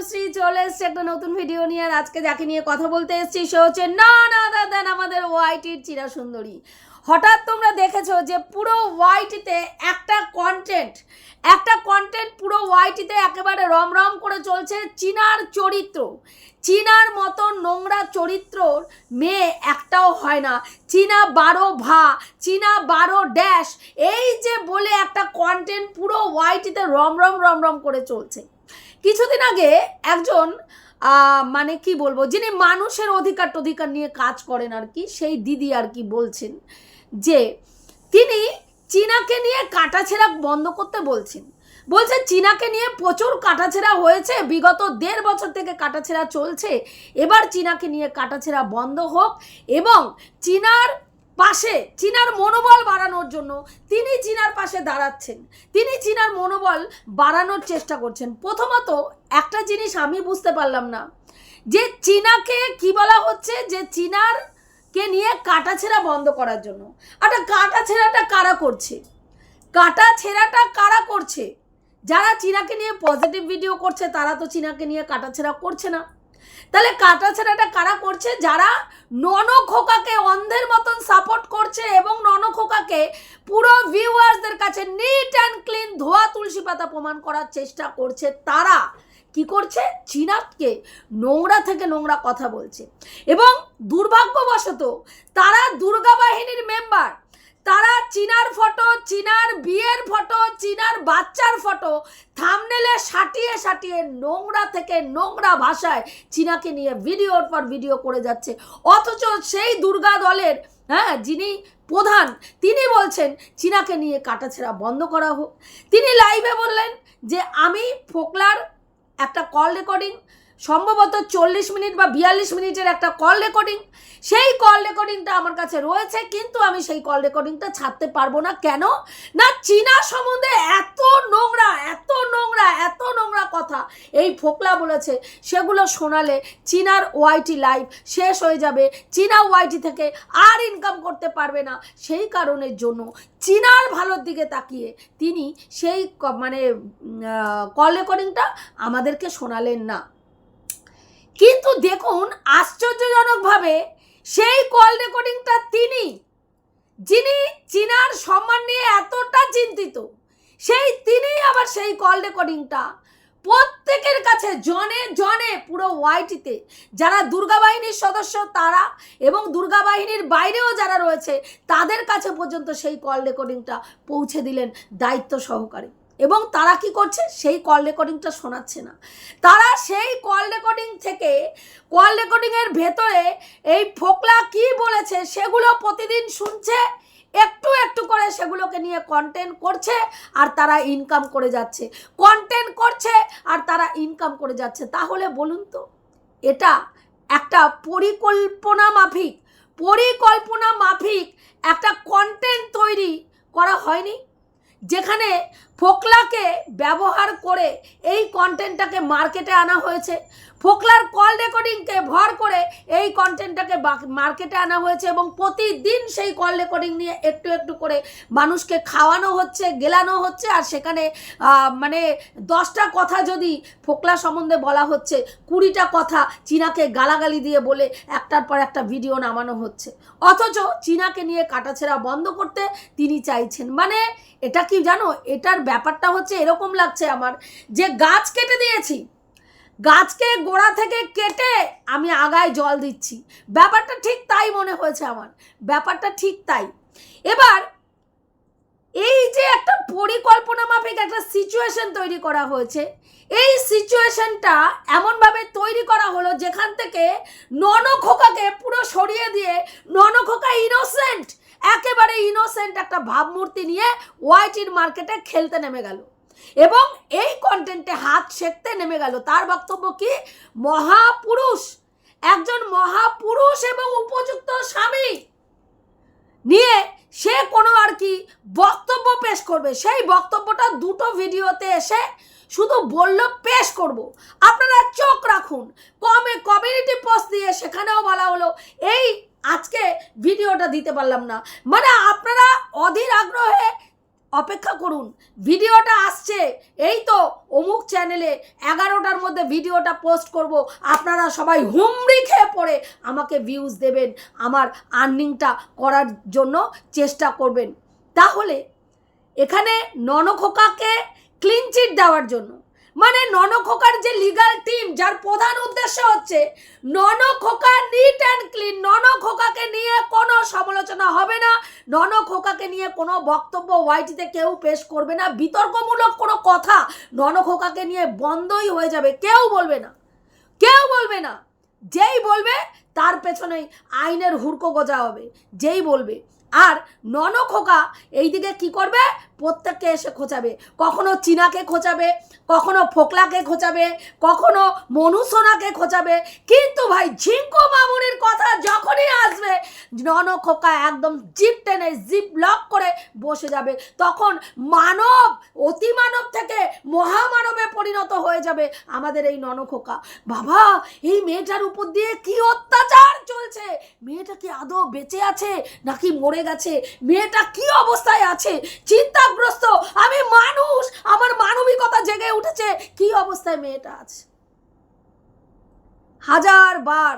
তনুশ্রী চলে এসছে একটা নতুন ভিডিও নিয়ে আর আজকে যাকে নিয়ে কথা বলতে এসেছি, সে হচ্ছে না না দাদা আমাদের ওয়াইটির চিরা সুন্দরী। হঠাৎ তোমরা দেখেছ যে পুরো ওয়াইটিতে একটা কন্টেন্ট একটা কন্টেন্ট পুরো ওয়াইটিতে একেবারে রমরম করে চলছে চীনার চরিত্র। চীনার মতো নোংরা চরিত্রর মেয়ে একটাও হয় না। চীনা বারো ভা, চীনা বারো ড্যাশ এই যে বলে একটা কন্টেন্ট পুরো ওয়াইটিতে রমরম রমরম করে চলছে। কিছুদিন আগে একজন মানে কি বলব, যিনি মানুষের অধিকার টধিকার নিয়ে কাজ করেন আর কি, সেই দিদি আর কি বলছেন যে, তিনি চীনাকে নিয়ে কাটাছেড়া বন্ধ করতে বলছেন। বলছে, চীনাকে নিয়ে প্রচুর কাটাছেড়া হয়েছে, বিগত দেড় বছর থেকে কাটাছেড়া চলছে, এবার চীনাকে নিয়ে কাটাছেড়া বন্ধ হোক এবং চীনার পাশে চীনার মনোবল বাড়ানোর জন্য তিনি চীনার পাশে দাঁড়াচ্ছেন। তিনি চীনার মনোবল বাড়ানোর চেষ্টা করছেন। প্রথমত একটা জিনিস আমি বুঝতে পারলাম না, যে চীনাকে কি বলা হচ্ছে? যে চীনার কে নিয়ে কাটা ছেঁড়া বন্ধ করার জন্য। আচ্ছা কাটা ছেঁড়াটা কারা করছে? কাটা ছেঁড়াটা কারা করছে? যারা চীনাকে নিয়ে পজিটিভ ভিডিও করছে, তারা তো চীনাকে নিয়ে কাটা ছেঁড়া করছে না। তাহলে কাটা ছেঁড়াটা কারা করছে? যারা নন খোকাকে অন্ধের মতন সাপোর্ট করছে এবং নন খোকাকে পুরো ভিউয়ার্সদের কাছে নিট অ্যান্ড ক্লিন ধোয়া তুলসী পাতা প্রমাণ করার চেষ্টা করছে তারা। কি করছে? চীনাকে নোংরা থেকে নোংরা কথা বলছে। এবং দুর্ভাগ্যবশত তারা দুর্গা বাহিনীর মেম্বার তারা চীনার ফটো, চীনার বিয়ের ফটো, চীনার বাচ্চার ফটো থামনেলে সাটিয়ে সাটিয়ে নোংরা থেকে নোংরা ভাষায় চীনাকে নিয়ে ভিডিওর পর ভিডিও করে যাচ্ছে। অথচ সেই দুর্গা দলের হ্যাঁ যিনি প্রধান, তিনি বলছেন চীনাকে নিয়ে কাটাছেড়া বন্ধ করা হোক। তিনি লাইভে বললেন যে, আমি ফোকলার একটা কল রেকর্ডিং সম্ভবত চল্লিশ মিনিট বা বিয়াল্লিশ মিনিটের একটা কল রেকর্ডিং সেই কল রেকর্ডিংটা আমার কাছে রয়েছে, কিন্তু আমি সেই কল রেকর্ডিংটা ছাড়তে পারব না। কেন? না, চীনা সম্বন্ধে এত নোংরা এত নোংরা এত নোংরা কথা এই ফোকলা বলেছে। সেগুলো শোনালে চীনার ওয়াইটি লাইফ শেষ হয়ে যাবে। চীনা ওয়াইটি থেকে আর ইনকাম করতে পারবে না। সেই কারণের জন্য চীনার ভালোর দিকে তাকিয়ে তিনি সেই মানে কল রেকর্ডিংটা আমাদেরকে শোনালেন না। কিন্তু দেখুন, আশ্চর্যজনকভাবে সেই কল রেকর্ডিংটা তিনি, যিনি চীনার সম্মান নিয়ে এতটা চিন্তিত, সেই তিনি আবার সেই কল রেকর্ডিংটা প্রত্যেকের কাছে জনে জনে পুরো ওয়াইটিতে যারা দুর্গা বাহিনীর সদস্য তারা এবং দুর্গা বাহিনীর বাইরেও যারা রয়েছে, তাদের কাছে পর্যন্ত সেই কল রেকর্ডিংটা পৌঁছে দিলেন দায়িত্ব সহকারে। এবং তারা কি করছে? সেই কল রেকর্ডিংটা শোনাচ্ছে না। তারা সেই কল রেকর্ডিং থেকে কল রেকর্ডিংয়ের ভেতরে এই ফোকলা কি বলেছে সেগুলো প্রতিদিন শুনছে, একটু একটু করে সেগুলোকে নিয়ে কন্টেন্ট করছে আর তারা ইনকাম করে যাচ্ছে। কন্টেন্ট করছে আর তারা ইনকাম করে যাচ্ছে। তাহলে বলুন তো, এটা একটা পরিকল্পনা মাফিক পরিকল্পনা মাফিক একটা কন্টেন্ট তৈরি করা হয়নি, যেখানে ফোকলাকে ব্যবহার করে এই কন্টেন্টটাকে মার্কেটে আনা হয়েছে। ফোকলার কল রেকর্ডিংকে ভর করে এই কন্টেন্টটাকে মার্কেটে আনা হয়েছে এবং প্রতিদিন সেই কল রেকর্ডিং নিয়ে একটু একটু করে মানুষকে খাওয়ানো হচ্ছে, গেলানো হচ্ছে আর সেখানে মানে দশটা কথা যদি ফোকলা সম্বন্ধে বলা হচ্ছে, কুড়িটা কথা চীনাকে গালাগালি দিয়ে বলে একটার পর একটা ভিডিও নামানো হচ্ছে। অথচ চীনাকে নিয়ে কাটাছেড়া বন্ধ করতে তিনি চাইছেন। মানে এটা কি জানো? এটার ব্যাপারটা হচ্ছে এরকম লাগছে আমার, যে গাছ কেটে দিয়েছি, গাছকে গোড়া থেকে কেটে আমি আগায় জল দিচ্ছি। ব্যাপারটা ঠিক তাই মনে হয়েছে আমার, ব্যাপারটা ঠিক তাই। এবার এই যে একটা পরিকল্পনা মাফিক একটা সিচুয়েশন তৈরি করা হয়েছে, এই সিচুয়েশনটা এমনভাবে তৈরি করা হলো যেখান থেকে নন ননখোকাকে পুরো সরিয়ে দিয়ে, ননখোকা ইনোসেন্ট একেবারে ইনোসেন্ট একটা ভাবমূর্তি নিয়ে ওয়াইটির মার্কেটে খেলতে নেমে গেল। এবং এই কন্টেন্টে হাত শেখতে নেমে গেল। তার বক্তব্য কি? মহাপুরুষ, একজন মহাপুরুষ এবং উপযুক্ত স্বামী নিয়ে সে কোনো আর কি বক্তব্য পেশ করবে। সেই বক্তব্যটা দুটো ভিডিওতে এসে শুধু বলল, পেশ করব। আপনারা চোখ রাখুন। কমে কমিউনিটি পোস্ট দিয়ে সেখানেও বলা হলো, এই আজকে ভিডিওটা দিতে পারলাম না। মানে আপনারা অধীর আগ্রহে অপেক্ষা করুন, ভিডিওটা আসছে। এই তো অমুক চ্যানেলে এগারোটার মধ্যে ভিডিওটা পোস্ট করব। আপনারা সবাই হুমড়ি খেয়ে পড়ে আমাকে ভিউজ দেবেন, আমার আর্নিংটা করার জন্য চেষ্টা করবেন। তাহলে এখানে ননখোকাকে ক্লিনচিট দেওয়ার জন্য মানে ননখোকার যে লিগাল টিম যার প্রধান উদ্দেশ্য হচ্ছে ননখোকা নিট অ্যান্ড ক্লিন ননখোকাকে নিয়ে কোনো সমালোচনা হবে না ননখোকাকে নিয়ে কোনো বক্তব্য ওয়াইটিতে কেউ পেশ করবে না, বিতর্কমূলক কোনো কথা ননখোকাকে নিয়ে বন্ধই হয়ে যাবে, কেউ বলবে না, কেউ বলবে না, যেই বলবে তার পেছনেই আইনের হুড়কো গজা হবে, যেই বলবে আর ননখোকা এইদিকে কি করবে? প্রত্যেককে এসে খোঁচাবে। কখনো চীনাকে খোঁচাবে, কখনো ফোকলাকে খোঁচাবে, কখনো মনুসোনাকে খোঁচাবে। কিন্তু ভাই, ঝিঙ্কু মামুনির কথা যখনই আসবে নন খোকা একদম জিপ টেনে, জিপ লক করে বসে যাবে। তখন মানব, অতিমানব থেকে মহামানবে পরিণত হয়ে যাবে আমাদের এই নন খোকা। বাবা, এই মেয়েটার উপর দিয়ে কি অত্যাচার চলছে? মেয়েটা কি আদৌ বেঁচে আছে নাকি মরে গেছে। মেয়েটা কি অবস্থায় আছে? চিন্তাগ্রস্ত। আমি মানুষ। আমার মানবিকতা জেগে উঠেছে। কি অবস্থায় মেয়েটা আছে? হাজার বার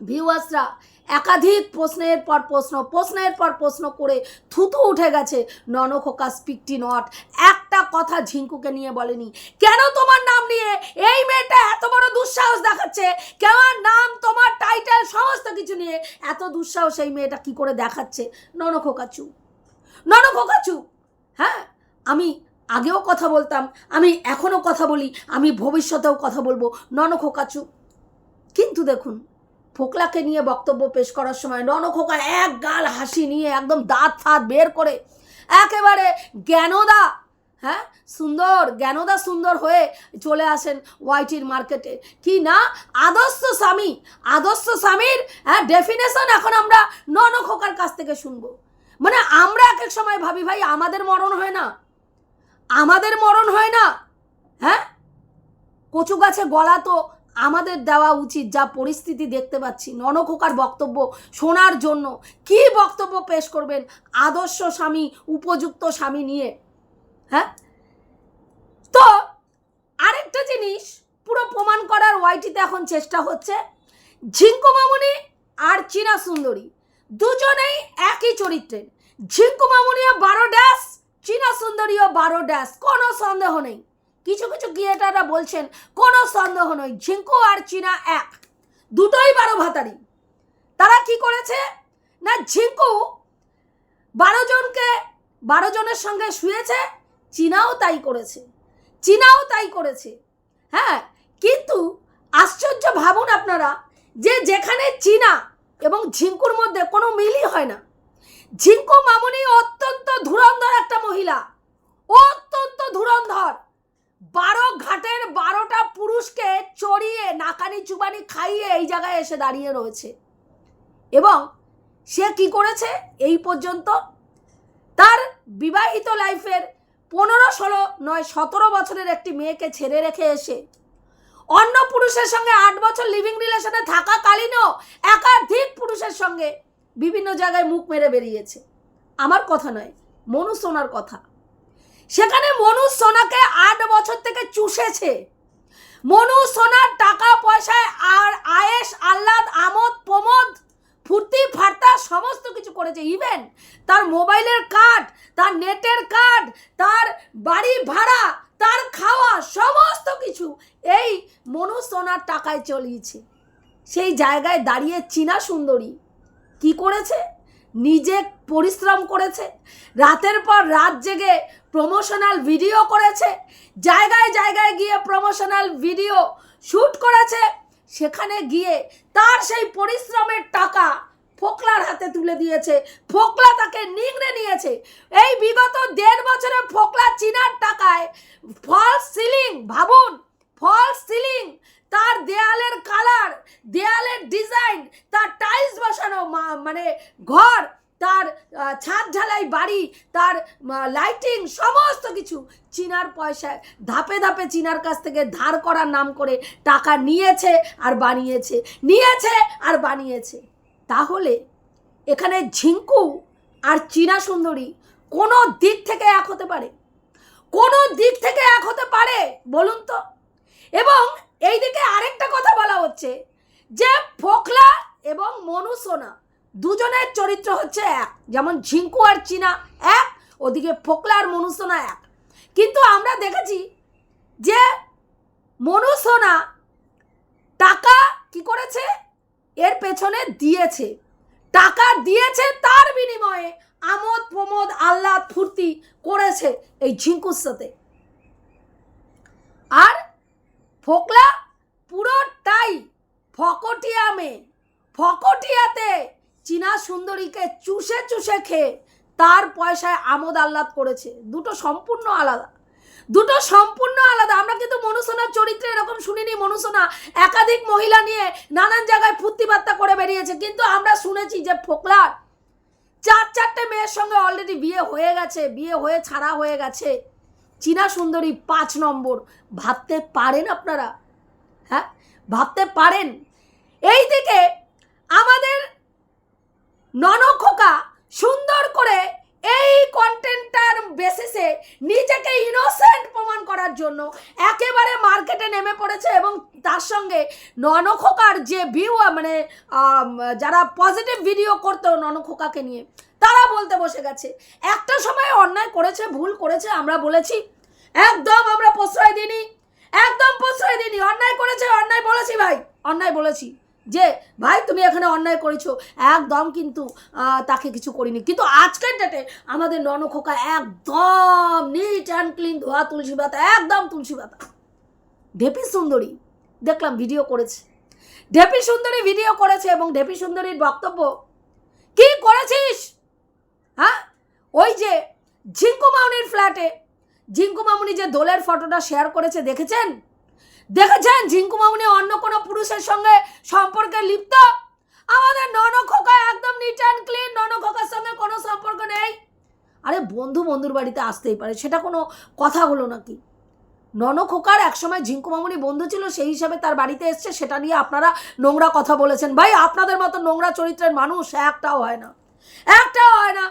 ভিউয়ার্সরা একাধিক প্রশ্নের পর প্রশ্ন, প্রশ্নের পর প্রশ্ন করে থুতু উঠে গেছে। ননখোকা স্পিকটি নট। একটা কথা ঝিঙ্কুকে নিয়ে বলেনি। কেন তোমার নাম নিয়ে? এই মেয়েটা এত বড় দুঃসাহস দেখাচ্ছে। কেমন নাম, তোমার টাইটেল সমস্ত কিছু নিয়ে? এত দুঃসাহস এই মেয়েটা কি করে দেখাচ্ছে? ননখোকা চুপ ননখোকা চুপ হ্যাঁ আমি আগেও কথা বলতাম, আমি এখনও কথা বলি, আমি ভবিষ্যতেও কথা বলব। ননখোকা চুপ কিন্তু দেখুন, ফোকলাকে নিয়ে বক্তব্য পেশ করার সময় ননখোকা এক গাল হাসি নিয়ে একদম দাঁত ফাঁত বের করে একেবারে জ্ঞানদা হ্যাঁ? সুন্দর, জ্ঞানদা সুন্দর হয়ে চলে আসেন ওয়াইটির মার্কেটে। কি না? আদর্শ স্বামী, আদর্শ স্বামীর হ্যাঁ ডেফিনেশন এখন আমরা ননখোকার কাছ থেকে শুনব। মানে আমরা এক এক সময় ভাবি, ভাই, আমাদের মরণ হয় না। আমাদের মরণ হয় না। হ্যাঁ? কচু গাছে গলা তো আমাদের দেওয়া উচিত, যা পরিস্থিতি দেখতে পাচ্ছি, ননখোকার বক্তব্য শোনার জন্য। কি বক্তব্য পেশ করবেন আদর্শ স্বামী, উপযুক্ত স্বামী নিয়ে? হ্যাঁ? তো আরেকটা জিনিস পুরো প্রমাণ করার ওয়াইটিতে এখন চেষ্টা হচ্ছে। ঝিঙ্কু মামুনি আর চীনা সুন্দরী দুজনেই একই চরিত্রের। ঝিঙ্কু মামুনিও বারো ড্যাশ, চীনা সুন্দরীও বারো ড্যাশ, কোনো সন্দেহ নেই। কিছু কিছু ক্রিয়েটাররা বলছেন, কোনো সন্দেহ নয়, ঝিঙ্কু আর চীনা এক। দুটোই বারো ভাতারি। তারা কি করেছে? না, ঝিঙ্কু বারো জনকে, বারো জনের সঙ্গে শুয়েছে চীনাও তাই করেছে। চীনাও তাই করেছে। হ্যাঁ কিন্তু আশ্চর্য ভাবুন আপনারা যে যেখানে চীনা এবং ঝিঙ্কুর মধ্যে কোনো মিলই হয় না। ঝিঙ্কু মামুনি অত্যন্ত ধুরন্ধর একটা মহিলা। অত্যন্ত ধুরন্ধর। বারো ঘাটের বারোটা পুরুষকে চড়িয়ে, নাকানি চুবানি খাইয়ে এই জায়গায় এসে দাঁড়িয়ে রয়েছে। এবং সে কি করেছে? এই পর্যন্ত তার বিবাহিত লাইফের পনেরো, ষোলো, নয়, সতেরো বছরের একটি মেয়েকে ছেড়ে রেখে এসে অন্য পুরুষের সঙ্গে আট বছর লিভিং রিলেশনে থাকাকালীনও একাধিক পুরুষের সঙ্গে বিভিন্ন জায়গায় মুখ মেরে বেরিয়েছে। আমার কথা নয়, মনু সোনার কথা। সেখানে মনু সোনাকে আট বছর থেকে চুষেছে। মনু সোনার টাকা পয়সায় আর আয়েস, আহ্লাদ, আমোদ, প্রমোদ, ফুর্তি, ফার্তা, সমস্ত কিছু করেছে। ইভেন তার মোবাইলের কার্ড তার নেটের কার্ড তার বাড়ি ভাড়া, তার খাওয়া, সমস্ত কিছু এই মনু সোনার টাকায় চলিয়েছে। সেই জায়গায় দাঁড়িয়ে চীনা সুন্দরী কি করেছে? নিজে পরিশ্রম করেছে, রাতের পর রাত জেগে প্রমোশনাল ভিডিও করেছে, জায়গায় জায়গায় গিয়ে প্রমোশনাল ভিডিও শ্যুট করেছে, সেখানে গিয়ে তার সেই পরিশ্রমের টাকা ফোকলার হাতে তুলে দিয়েছে। ফোকলা তাকে নিংড়ে নিয়েছে। এই বিগত দেড় বছরে ফোকলা চীনার টাকায় ফলস সিলিং ভাবুন ফলস সিলিং তার দেয়ালের কালার দেয়ালের ডিজাইন তার টাইলস বসানো মানে ঘর, তার ছাদ ঢালাই বাড়ি, তার লাইটিং সমস্ত কিছু চীনার পয়সায়, ধাপে ধাপে চীনার কাছ থেকে ধার করার নাম করে টাকা নিয়েছে আর বানিয়েছে, নিয়েছে আর বানিয়েছে। তাহলে এখানে ঝিঙ্কু আর চীনা সুন্দরী কোনো দিক থেকে এক হতে পারে। কোনো দিক থেকে এক হতে পারে, বলুন তো। এবং এই দিকে আরেকটা কথা বলা হচ্ছে যে ফোকলা এবং মনু সোনা দুজনের চরিত্র হচ্ছে এক। যেমন ঝিঙ্কু আর চীনা এক, ওদিকে ফোকলা আর মনু সোনা এক। কিন্তু আমরা দেখেছি যে মনু সোনা টাকা কি করেছে? এর পেছনে দিয়েছে। টাকা দিয়েছে তার বিনিময়ে আমোদ প্রমোদ আহ্লাদ ফুর্তি করেছে এই ঝিঙ্কুর সাথে। আর ফোকলা পুরোটাই ফকটিয়া মেয়ে। ফকটিয়াতে চীনা সুন্দরীকে চুষে চুষে খেয়ে তার পয়সায় আমোদ আহ্লাদ করেছে। দুটো সম্পূর্ণ আলাদা। দুটো সম্পূর্ণ আলাদা। আমরা কিন্তু মনুসোনার চরিত্রে এরকম শুনিনি, মনুসোনা একাধিক মহিলা নিয়ে নানান জায়গায় ফুর্তি বার্তা করে বেরিয়েছে। কিন্তু আমরা শুনেছি যে ফোকলার চার চারটে মেয়ের সঙ্গে অলরেডি বিয়ে হয়ে গেছে, বিয়ে হয়ে ছাড়া হয়ে গেছে। চীনা সুন্দরী পাঁচ নম্বর। ভাবতে পারেন আপনারা? হ্যাঁ? ভাবতে পারেন? এই দিকে আমাদের ননখোকা সুন্দর করে এই কন্টেন্টটার বেসিসে নিজেকে ইনোসেন্ট প্রমাণ করার জন্য একেবারে মার্কেটে নেমে পড়েছে এবং তার সঙ্গে ননখোকার যে ভিউ মানে যারা পজিটিভ ভিডিও করতো ননখোকাকে নিয়ে, তারা বলতে বসে গেছে। একটা সময় অন্যায় করেছে, ভুল করেছে, আমরা বলেছি, একদম আমরা প্রশ্রয় দিইনি, একদম প্রশ্রয় দিইনি, অন্যায় করেছে, অন্যায় বলেছি ভাই, অন্যায় বলেছি। যে, ভাই, তুমি এখানে অন্যায় করেছ। একদম কিন্তু তাকে কিছু করিনি। কিন্তু আজকের ডেটে আমাদের ননখোকা একদম নিট অ্যান্ড ক্লিন ধোয়া তুলসী পাতা, একদম তুলসী পাতা। ঢেপি সুন্দরী, দেখলাম ভিডিও করেছে। ঢেপি সুন্দরী ভিডিও করেছে এবং ঢেপি সুন্দরীর বক্তব্য, কি করেছিস? হ্যাঁ? ওই যে, ঝিঙ্কু মামনির ফ্ল্যাটে ঝিঙ্কু মামনি যে দোলের ফটোটা শেয়ার করেছে, দেখেছেন? দেখেছেন? ঝিঙ্কু মামুনি অন্য কোনো পুরুষের সঙ্গে সম্পর্কে লিপ্ত? আমাদের ননখোকা একদম নিট অ্যান্ড ক্লিন নন খোকার সঙ্গে কোনো সম্পর্ক নেই। আরে বন্ধু বন্ধুর বাড়িতে আসতেই পারে, সেটা কোনো কথা হলো নাকি? ননখোকার একসময় ঝিঙ্কু মামুনি বন্ধু ছিল, সেই হিসাবে তার বাড়িতে এসছে, সেটা নিয়ে আপনারা নোংরা কথা বলেছেন। ভাই, আপনাদের মতো নোংরা চরিত্রের মানুষ একটাও হয় না। একটাও হয় না।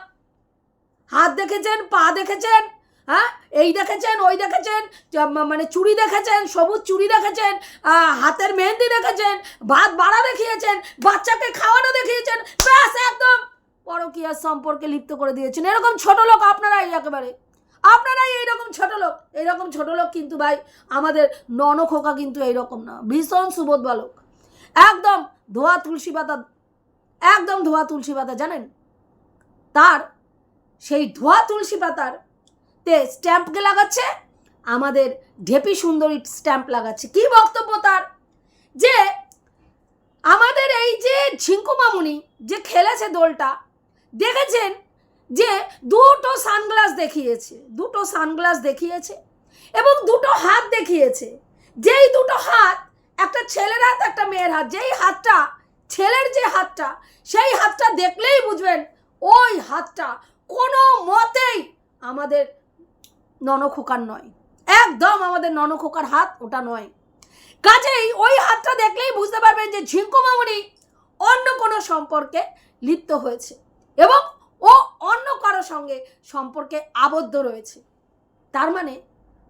হাত দেখেছেন, পা দেখেছেন? হ্যাঁ? এই দেখেছেন, ওই দেখেছেন মানে চুড়ি দেখেছেন, সবুজ চুড়ি দেখেছেন হাতের মেহেন্দি দেখেছেন, ভাত বাড়া দেখিয়েছেন, বাচ্চাকে খাওয়ানো দেখিয়েছেন, ব্যাস একদম পরকীয়ার সম্পর্কে লিপ্ত করে দিয়েছেন। এরকম ছোট লোক আপনারাই একেবারে। আপনারাই এইরকম ছোট লোক। এইরকম ছোট লোক কিন্তু ভাই, আমাদের ননখোকা কিন্তু এইরকম না। ভীষণ সুবোধ বালক একদম ধোয়া তুলসী পাতা, একদম ধোয়া তুলসী পাতা, জানেন? তার সেই ধোয়া তুলসী পাতার স্ট্যাম্পকে লাগাচ্ছে? আমাদের ঢেপি সুন্দরী স্ট্যাম্প লাগাচ্ছে। কি বক্তব্য তার? যে আমাদের এই যে ঝিঙ্কু মামুনি যে খেলেছে দোলটা, দেখেছেন যে দুটো সানগ্লাস দেখিয়েছে, দুটো সানগ্লাস দেখিয়েছে এবং দুটো হাত দেখিয়েছে। যেই দুটো হাত একটা ছেলের হাত, একটা মেয়ের হাত, যেই হাতটা, ছেলের যে হাতটা, সেই হাতটা দেখলেই বুঝবেন ওই হাতটা কোনো মতেই আমাদের ননখোকার নয়। একদম আমাদের ননখোকার হাত, ওটা নয়। কাজেই ওই হাতটা দেখলেই বুঝতে পারবেন যে ঝিঙ্কু মামুনি অন্য কোনো সম্পর্কে লিপ্ত হয়েছে এবং ও অন্য কারও সঙ্গে সম্পর্কে আবদ্ধ রয়েছে। তার মানে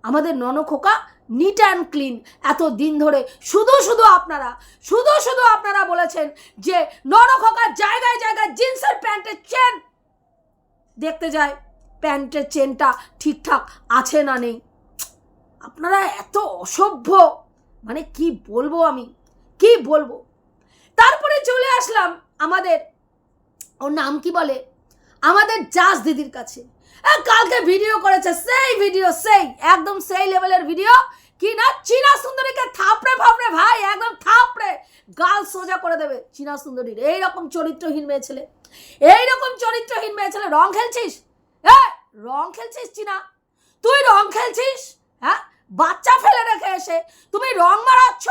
আমাদের ননখোকা নিট অ্যান্ড ক্লিন এত দিন ধরে শুধু শুধু আপনারা, শুধু শুধু আপনারা বলেছেন যে ননখোকার জায়গায় জায়গায় জিন্সের প্যান্টের চেন দেখতে যায়। প্যান্টের চেনটা ঠিকঠাক আছে না নেই? আপনারা এত অসভ্য। মানে কি বলব আমি? কি বলব? তারপরে চলে আসলাম আমাদের, ওর নাম কি বলে? আমাদের জাজ দিদির কাছে। কালকে ভিডিও করেছে, সেই ভিডিও সেই, একদম সেই লেভেলের ভিডিও কি না? চীনা সুন্দরীকে থাপড়ে ফাপড়ে, ভাই, একদম থাপড়ে। গাল সোজা করে দেবে। চীনা সুন্দরীর। এইরকম চরিত্রহীন মেয়ে ছেলে। এইরকম চরিত্রহীন মেয়ে ছেলে। রং খেলছিস? রং খেলছিস, চীনা? তুই রং খেলছিস? হ্যাঁ? বাচ্চা ফেলে রেখে এসে তুমি রং মারাচ্ছ,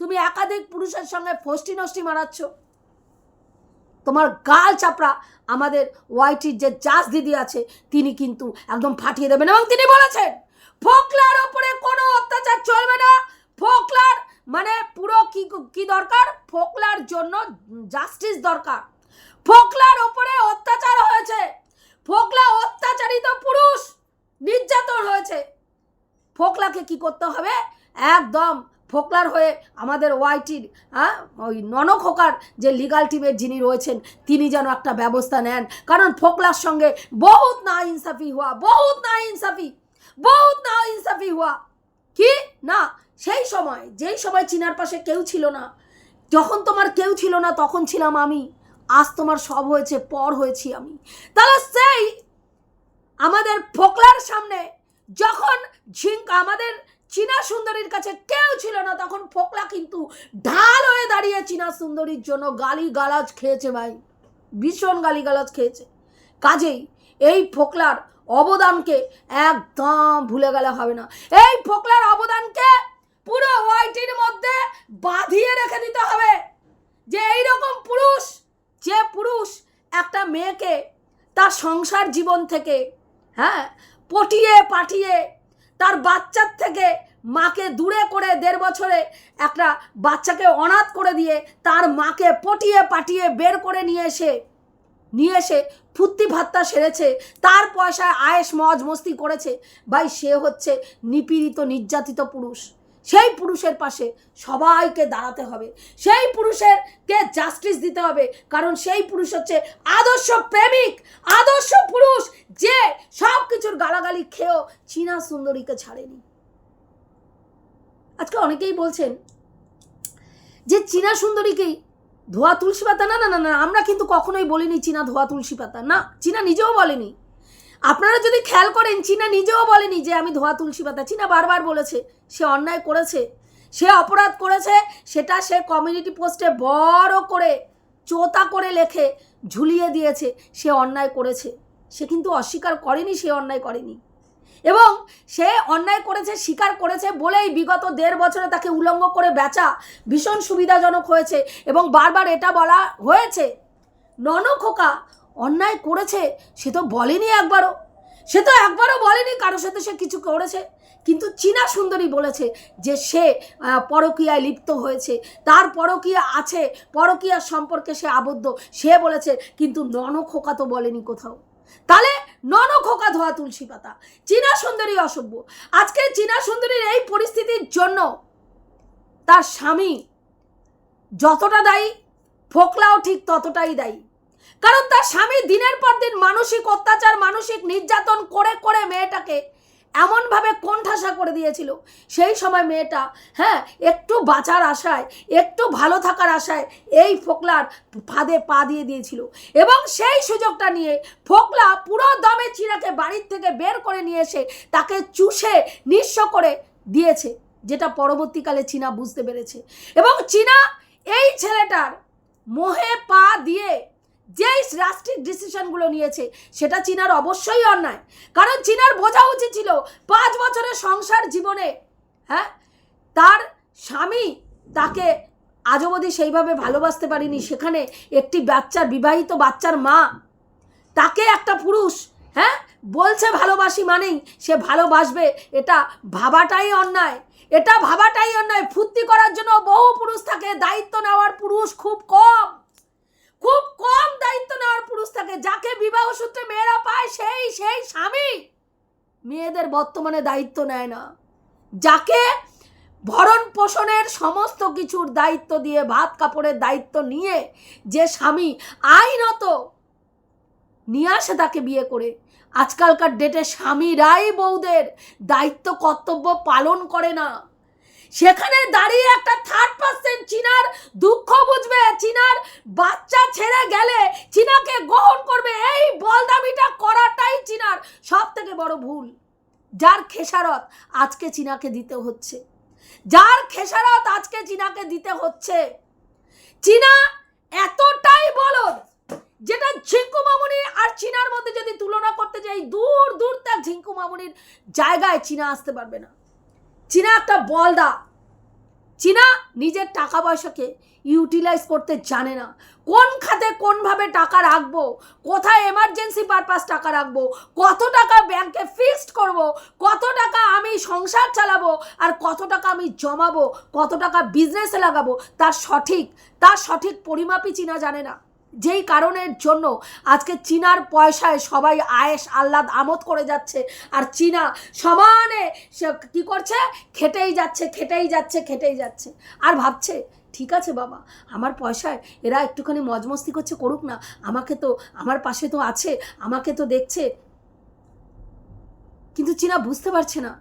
তুমি একাধিক পুরুষের সঙ্গে ফষ্টি নষ্টি মারাচ্ছ। তোমার গাল চাপড়া আমাদের ওয়াইটির যে জাজ দিদি আছে, তিনি কিন্তু একদম ফাটিয়ে দেবেন এবং তিনি বলেছেন, ফোকলার ওপরে কোনো অত্যাচার চলবে না। ফোকলার মানে পুরো কি কি দরকার? ফোকলার জন্য জাস্টিস দরকার। ফোকলার ওপরে অত্যাচার হয়েছে। ফোকলা অত্যাচারিত পুরুষ নির্যাতন হয়েছে। ফোকলাকে কি করতে হবে? একদম ফোকলার হয়ে আমাদের ওয়াইটির হ্যাঁ ওই ননখোকার যে লিগাল টিমের যিনি রয়েছেন, তিনি যেন একটা ব্যবস্থা নেন। কারণ ফোকলার সঙ্গে বহুত না ইনসাফি হওয়া, বহুত না ইনসাফি বহুত না ইনসাফি হওয়া। কি? না, সেই সময়, যেই সময় চিনার পাশে কেউ ছিল না, যখন তোমার কেউ ছিল না, তখন ছিলাম আমি। আজ তোমার সব হয়েছে, পর হয়েছি আমি। তাহলে সেই আমাদের ফোকলার সামনে যখন ঝিঙ্ক আমাদের চীনা সুন্দরীর কাছে কেউ ছিল না, তখন ফোকলা কিন্তু ঢাল হয়ে দাঁড়িয়ে চীনা সুন্দরীর জন্য গালি গালাজ খেয়েছে ভাই। ভীষণ গালি গালাজ খেয়েছে। কাজেই এই ফোকলার অবদানকে একদম ভুলে গেলে হবে না। এই ফোকলার অবদানকে পুরো ওয়াইটির মধ্যে বাঁধিয়ে রেখে দিতে হবে যে এইরকম পুরুষ যে পুরুষ একটা মেয়েকে তার সংসার জীবন থেকে হ্যাঁ পটিয়ে পাঠিয়ে তার বাচ্চার থেকে মাকে দূরে করে দেড় বছরে একটা বাচ্চাকে অনাথ করে দিয়ে তার মাকে পটিয়ে পাঠিয়ে বের করে নিয়ে এসে নিয়ে এসে ফুর্তি ভাত্তা সেরেছে, তার পয়সায় আয়েস মজ মস্তি করেছে। ভাই, সে হচ্ছে নিপীড়িত, নির্যাতিত পুরুষ। সেই পুরুষের পাশে সবাইকে দাঁড়াতে হবে। সেই পুরুষের কে জাস্টিস দিতে হবে। কারণ সেই পুরুষ হচ্ছে আদর্শ প্রেমিক, আদর্শ পুরুষ যে সব কিছুর গালাগালি খেয়েও চীনা সুন্দরীকে ছাড়েনি। আজকে অনেকেই বলছেন যে চীনা সুন্দরীকেই ধোয়া তুলসী পাতা না না না না, আমরা কিন্তু কখনোই বলিনি চীনা ধোয়া তুলসী পাতা। না, চীনা নিজেও বলেনি। আপনারা যদি খেয়াল করেন, চীনা নিজেও বলেনি যে আমি ধোয়া তুলসী পাতা। চীনা বারবার বলেছে, সে অন্যায় করেছে, সে অপরাধ করেছে, সেটা সে কমিউনিটি পোস্টে বড় করে, চোতা করে লেখে, ঝুলিয়ে দিয়েছে, সে অন্যায় করেছে। সে কিন্তু অস্বীকার করেনি, সে অন্যায় করেনি। এবং সে অন্যায় করেছে, স্বীকার করেছে বলেই বিগত দেড় বছরে তাকে উলঙ্গ করে বেচা ভীষণ সুবিধাজনক হয়েছে। এবং বারবার এটা বলা হয়েছে, ননখোকা অন্যায় করেছে, সে তো বলেনি একবারও। সে তো একবারও বলেনি কারোর সাথে সে কিছু করেছে। কিন্তু চীনা সুন্দরী বলেছে যে সে পরকীয়ায় লিপ্ত হয়েছে। তার পরকীয়া আছে পরকীয়ার সম্পর্কে সে আবদ্ধ। সে বলেছে, কিন্তু নন খোকা তো বলেনি কোথাও। তাহলে ননখোকা ধোয়া তুলসী পাতা। চীনা সুন্দরী অসভ্য। আজকে চীনা সুন্দরীর এই পরিস্থিতির জন্য তার স্বামী যতটা দায়ী, ফোকলাও ঠিক ততটাই দায়ী। কারণ তার স্বামী দিনের পর দিন মানসিক অত্যাচার, মানসিক নির্যাতন করে করে মেয়েটাকে এমনভাবে কোণঠাসা করে দিয়েছিল। সেই সময় মেয়েটা হ্যাঁ একটু বাঁচার আশায়, একটু ভালো থাকার আশায় এই ফোকলার ফাঁদে পা দিয়ে দিয়েছিল। এবং সেই সুযোগটা নিয়ে ফোকলা পুরো দমে চিনাকে বাড়ির থেকে বের করে নিয়ে এসে তাকে চুষে, নিঃস্ব করে দিয়েছে, যেটা পরবর্তীকালে চীনা বুঝতে পেরেছে। এবং চীনা এই ছেলেটার মোহে পা দিয়ে যেই রাষ্ট্রিক ডিসিশনগুলো নিয়েছে, সেটা চীনার অবশ্যই অন্যায়। কারণ চীনার বোঝা উচিত ছিল পাঁচ বছরের সংসার জীবনে হ্যাঁ তার স্বামী তাকে আজ অবধি সেইভাবে ভালোবাসতে পারিনি। সেখানে একটি বাচ্চার, বিবাহিত বাচ্চার মা, তাকে একটা পুরুষ হ্যাঁ বলছে ভালোবাসি মানেই সে ভালোবাসবে, এটা ভাবাটাই অন্যায়। এটা ভাবাটাই অন্যায়। ফুর্তি করার জন্য বহু পুরুষ থাকে দায়িত্ব নেওয়ার পুরুষ খুব কম। খুব কম দায়িত্ব নেওয়ার পুরুষ থাকে, যাকে বিবাহ সূত্রে মেয়েরা পায় সেই সেই স্বামী মেয়েদের বর্তমানে দায়িত্ব নেয় না। যাকে ভরণ পোষণের সমস্ত কিছুর দায়িত্ব দিয়ে, ভাত কাপড়ের দায়িত্ব নিয়ে যে স্বামী আইনত নিয়ে আসে তাকে বিয়ে করে, আজকালকার ডেটে স্বামীরাই বউদের দায়িত্ব, কর্তব্য পালন করে না। সেখানে দাঁড়িয়ে একটা থার্ড পার্সেন্ট চীনার দুঃখ বুঝবে, চীনার বাচ্চা ছেড়ে গেলে চীনাকে গ্রহণ করবে। এই বলদামিটা করাটাই চীনার সব থেকে বড় ভুল। যার খেসারত আজকে চীনাকে দিতে হচ্ছে। যার খেসারত আজকে চীনাকে দিতে হচ্ছে। চীনা এতটাই বলদ যেটা ঝিঙ্কু মামুনি আর চীনার মধ্যে যদি তুলনা করতে যাই, দূর দূর তার ঝিঙ্কু মামুনির জায়গায় চীনা আসতে পারবে না। চীনা একটা বলদা চীনা নিজের টাকা পয়সাকে ইউটিলাইজ করতে জানে না। কোন খাতে কোনভাবে টাকা রাখব? কোথায় এমার্জেন্সি পারপাস টাকা রাখব? কত টাকা ব্যাংকে ফিক্সড করব? কত টাকা আমি সংসার চালাবো? আর কত টাকা আমি জমাবো? কত টাকা বিজনেসে লাগাবো? তার সঠিক তার সঠিক পরিমাপই চীনা জানে না। যেই কারণের জন্য আজকে চীনার পয়সায় সবাই আয়েস আহ্লাদ আমোদ করে যাচ্ছে, আর চীনা সমানে সে কী করছে? খেটেই যাচ্ছে খেটেই যাচ্ছে খেটেই যাচ্ছে। আর ভাবছে, ঠিক আছে বাবা, আমার পয়সায় এরা একটুখানি মজমস্তি করছে, করুক না, আমাকে তো, আমার পাশে তো আছে, আমাকে তো দেখছে। কিন্তু চীনা বুঝতে পারছে না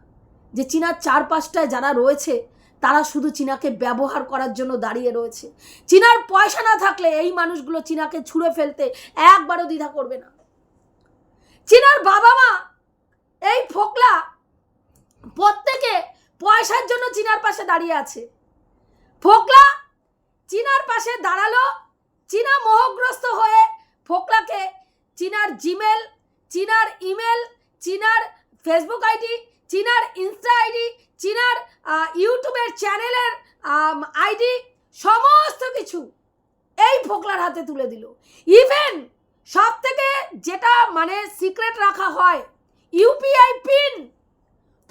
যে চীনার চারপাশটায় যারা রয়েছে তারা শুধু চীনাকে ব্যবহার করার জন্য দাঁড়িয়ে রয়েছে। চীনার পয়সা না থাকলে এই মানুষগুলো চীনাকে ছুঁড়ে ফেলতে একবারও দ্বিধা করবে না। চীনার বাবা মা এই ফোকলা প্রত্যেকে পয়সার জন্য চীনার পাশে দাঁড়িয়ে আছে। ফোকলা চীনার পাশে দাঁড়াল, চীনা মোহগ্রস্ত হয়ে ফোকলাকে চীনার জিমেল, চীনার ইমেল, চীনার ফেসবুক আইডি চীনার ইনস্টা আইডি চীনার ইউটিউবের চ্যানেলের আইডি সমস্ত কিছু এই ফোকলার হাতে তুলে দিল। ইভেন সব থেকে যেটা মানে সিক্রেট রাখা হয় UPI pin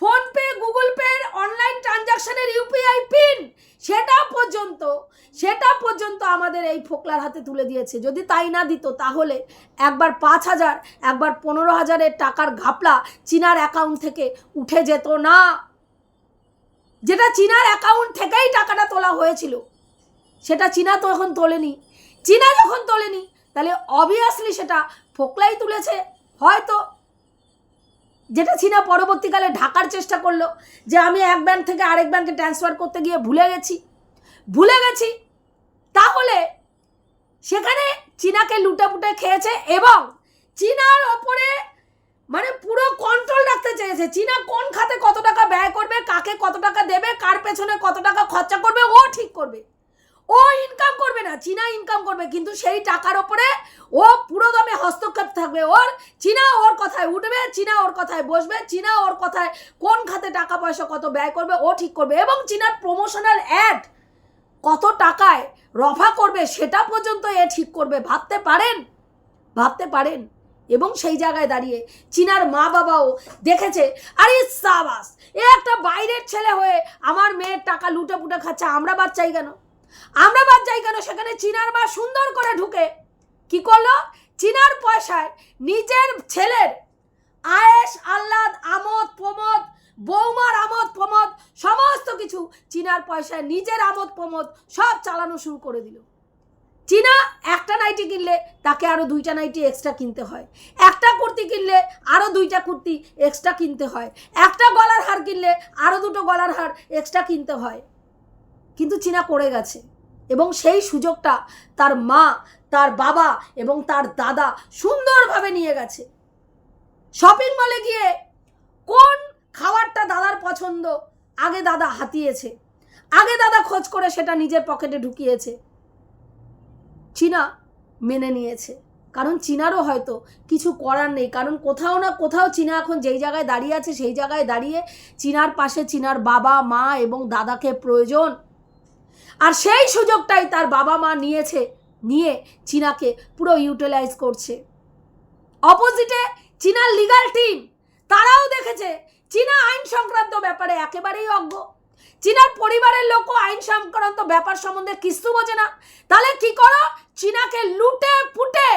PhonePe Google Pay online ট্রানজাকশনের ইউপিআই পিন সেটা পর্যন্ত সেটা পর্যন্ত আমাদের এই ফোকলার হাতে তুলে দিয়েছে। যদি তাই না দিত, তাহলে একবার পাঁচ হাজার, একবার পনেরো হাজারের টাকার ঘাপলা চীনার অ্যাকাউন্ট থেকে উঠে যেত না। যেটা চীনার অ্যাকাউন্ট থেকেই টাকাটা তোলা হয়েছিল, সেটা চীনা তো এখন তোলেনি। চীনা যখন তোলেনি, তাহলে অবভিয়াসলি সেটা ফোকলাই তুলেছে। হয়তো যেটা চীনা পরবর্তীকালে ঢাকার চেষ্টা করল যে আমি এক ব্যাংক থেকে আরেক ব্যাংকে ট্রান্সফার করতে গিয়ে ভুলে গেছি। ভুলে গেছি? তাহলে সেখানে চীনাকে লুটে পুটে খেয়েছে এবং চীনার ওপরে মানে পুরো কন্ট্রোল রাখতে চেয়েছে। চীনা কোন খাতে কত টাকা ব্যয় করবে, কাকে কত টাকা দেবে, কার পেছনে কত টাকা খরচা করবে, ও ঠিক করবে। ও ইনকাম করবে না, চীনা ইনকাম করবে, কিন্তু সেই টাকার ওপরে ও পুরো দমে হস্তক্ষেপ থাকবে। ওর, চীনা ওর কথায় উঠবে, চীনা ওর কথায় বসবে, চীনা ওর কথায় কোন খাতে টাকা পয়সা কত ব্যয় করবে, ও ঠিক করবে। এবং চীনার প্রমোশনাল অ্যাড কত টাকায় রফা করবে, সেটা পর্যন্ত এ ঠিক করবে। ভাবতে পারেন? ভাবতে পারেন? এবং সেই জায়গায় দাঁড়িয়ে চীনার মা বাবাও দেখেছে, আরে সাবাস, এ একটা বাইরের ছেলে হয়ে আমার মেয়ের টাকা লুটে পুটে খাচ্ছে, আমরা বাচ্চাই কেন? আমরা বাচ্চাই কেন? সেখানে চীনার মা সুন্দর করে ঢুকে। কি করল? চীনার পয়সায় নিজের ছেলের আয়েস আহ্লাদ, আমোদ, প্রমোদ, বৌমার আমোদ, প্রমোদ, সমস্ত কিছু চীনার পয়সায় নিজের আমোদ, প্রমোদ সব চালানো শুরু করে দিল। চীনা একটা নাইটি কিনলে তাকে আরও দুইটা নাইটি এক্সট্রা কিনতে হয়। একটা কুর্তি কিনলে আরও দুইটা কুর্তি এক্সট্রা কিনতে হয়। একটা গলার হার কিনলে আরও দুটো গলার হার এক্সট্রা কিনতে হয়। কিন্তু চীনা করে গেছে। এবং সেই সুযোগটা তার মা, তার বাবা এবং তার দাদা সুন্দরভাবে নিয়ে গেছে। শপিং মলে গিয়ে কোন খাবারটা দাদার পছন্দ, আগে দাদা হাতিয়েছে। আগে দাদা খোঁজ করে সেটা নিজের পকেটে ঢুকিয়েছে। চীনা মেনে নিয়েছে। কারণ চীনারও হয়তো কিছু করার নেই। কারণ কোথাও না কোথাও চীনা এখন যেই জায়গায় দাঁড়িয়ে আছে, সেই জায়গায় দাঁড়িয়ে চীনার পাশে চীনার বাবা, মা এবং দাদাকে প্রয়োজন। আর সেই সুযোগটাই তার বাবা মা নিয়েছে, নিয়ে চীনাকে পুরো ইউটিলাইজ করছে। অপোজিটে চীনার লিগাল টিম তারাও দেখেছে চীনা আইন সংক্রান্ত ব্যাপারে একেবারেই অজ্ঞ। চীনার পরিবারের লোকও আইন সংক্রান্ত ব্যাপার সম্বন্ধে কিস্তু বোঝে না। তাহলে কি করো? চীনাকে লুটে পুটে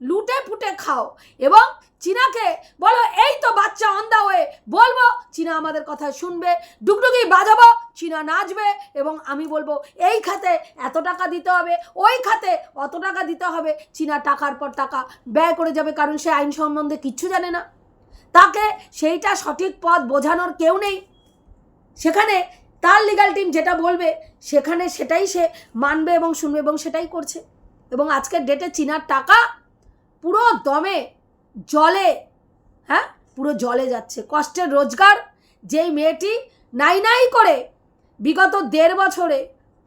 লুটে পুটে খাও এবং চীনাকে বলো, এই তো বাচ্চা অন দা ওয়ে বলব, চীনা আমাদের কথা শুনবে ডুগডুগি বাজাবো, চীনা নাচবে এবং আমি বলব, এই খাতে এত টাকা দিতে হবে, ওই খাতে অত টাকা দিতে হবে। চীনা টাকার পর টাকা ব্যয় করে যাবে, কারণ সে আইন সম্বন্ধে কিচ্ছু জানে না। তাকে সেইটা সঠিক পথ বোঝানোর কেউ নেই। সেখানে তার লিগাল টিম যেটা বলবে, সেখানে সেটাই সে মানবে এবং শুনবে এবং সেটাই করছে। এবং আজকের ডেটে চীনার টাকা পুরো দমে জলে হ্যাঁ? পুরো জলে যাচ্ছে। কষ্টের রোজগার, যেই মেয়েটি নাই নাই করে বিগত দেড় বছরে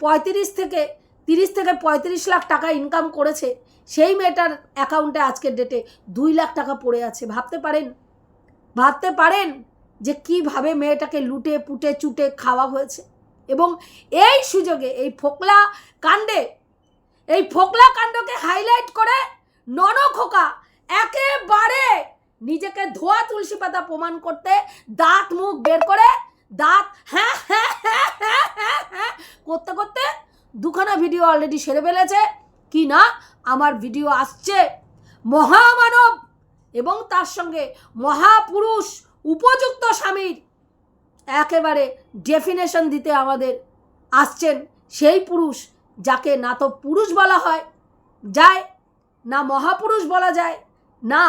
পঁয়ত্রিশ থেকে তিরিশ থেকে পঁয়ত্রিশ লাখ টাকা ইনকাম করেছে, সেই মেয়েটার অ্যাকাউন্টে আজকের ডেটে দুই লাখ টাকা পড়ে আছে। ভাবতে পারেন? ভাবতে পারেন যে কীভাবে মেয়েটাকে লুটে, পুটে, চুটে খাওয়া হয়েছে? এবং এই সুযোগে, এই ফোকলা কাণ্ডে, এই ফোকলা কাণ্ডকে হাইলাইট করে ননখোকা একেবারে নিজেকে ধোয়া তুলসী পাতা প্রমাণ করতে দাঁত মুখ বের করে দাঁত হ্যাঁ হ্যাঁ হ্যাঁ হ্যাঁ হ্যাঁ হ্যাঁ করতে করতে দুখানা ভিডিও অলরেডি সেরে ফেলেছে। কি না? আমার ভিডিও আসছে। মহামানব এবং তার সঙ্গে মহাপুরুষ উপযুক্ত স্বামীর একেবারে ডেফিনেশন দিতে আমাদের আসছেন সেই পুরুষ, যাকে না তো পুরুষ বলা হয়, যায়, না মহাপুরুষ বলা যায়। না,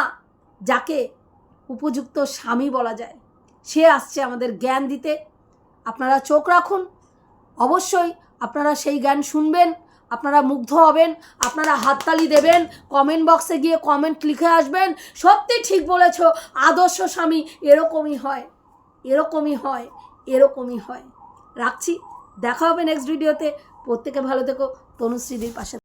যাকে উপযুক্ত স্বামী বলা যায়। সে আসছে আমাদের জ্ঞান দিতে। আপনারা চোখ রাখুন। অবশ্যই আপনারা সেই জ্ঞান শুনবেন, আপনারা মুগ্ধ হবেন, আপনারা হাততালি দেবেন কমেন্ট বক্সে গিয়ে কমেন্ট লিখে আসবেন, সত্যি ঠিক বলেছ, আদর্শ স্বামী এরকমই হয় এরকমই হয় এরকমই হয়। রাখছি, দেখা হবে নেক্সট ভিডিওতে প্রত্যেকে ভালো থেকো, তনুশ্রীদির পাশে